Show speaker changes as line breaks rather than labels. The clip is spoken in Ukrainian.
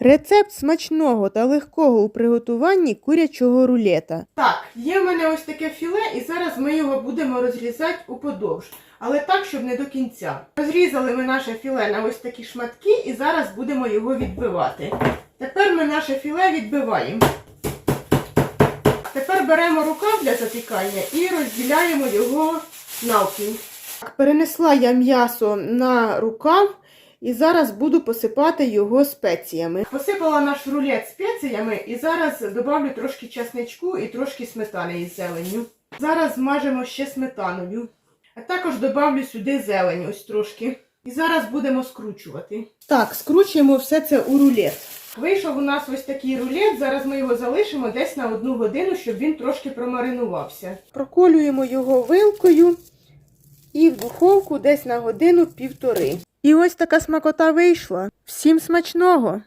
Рецепт смачного та легкого у приготуванні курячого рулета. Так, є в мене ось таке філе, і зараз ми його будемо розрізати уподовж, але так, щоб не до кінця. Розрізали ми наше філе на ось такі шматки і зараз будемо його відбивати. Тепер ми наше філе відбиваємо. Тепер беремо рукав для запікання і розділяємо його навпіл. Перенесла я м'ясо на рукав і зараз буду посипати його спеціями. Посипала наш рулет спеціями і зараз додавлю трошки чесничку і трошки сметани із зеленню. Зараз змажемо ще сметаною. А також додавлю сюди зелень ось трошки. І зараз будемо скручувати. Так, скручуємо все це у рулет. Вийшов у нас ось такий рулет. Зараз ми його залишимо десь на одну годину, щоб він трошки промаринувався. Проколюємо його вилкою і в духовку десь на годину півтори. І ось така смакота вийшла. Всім смачного!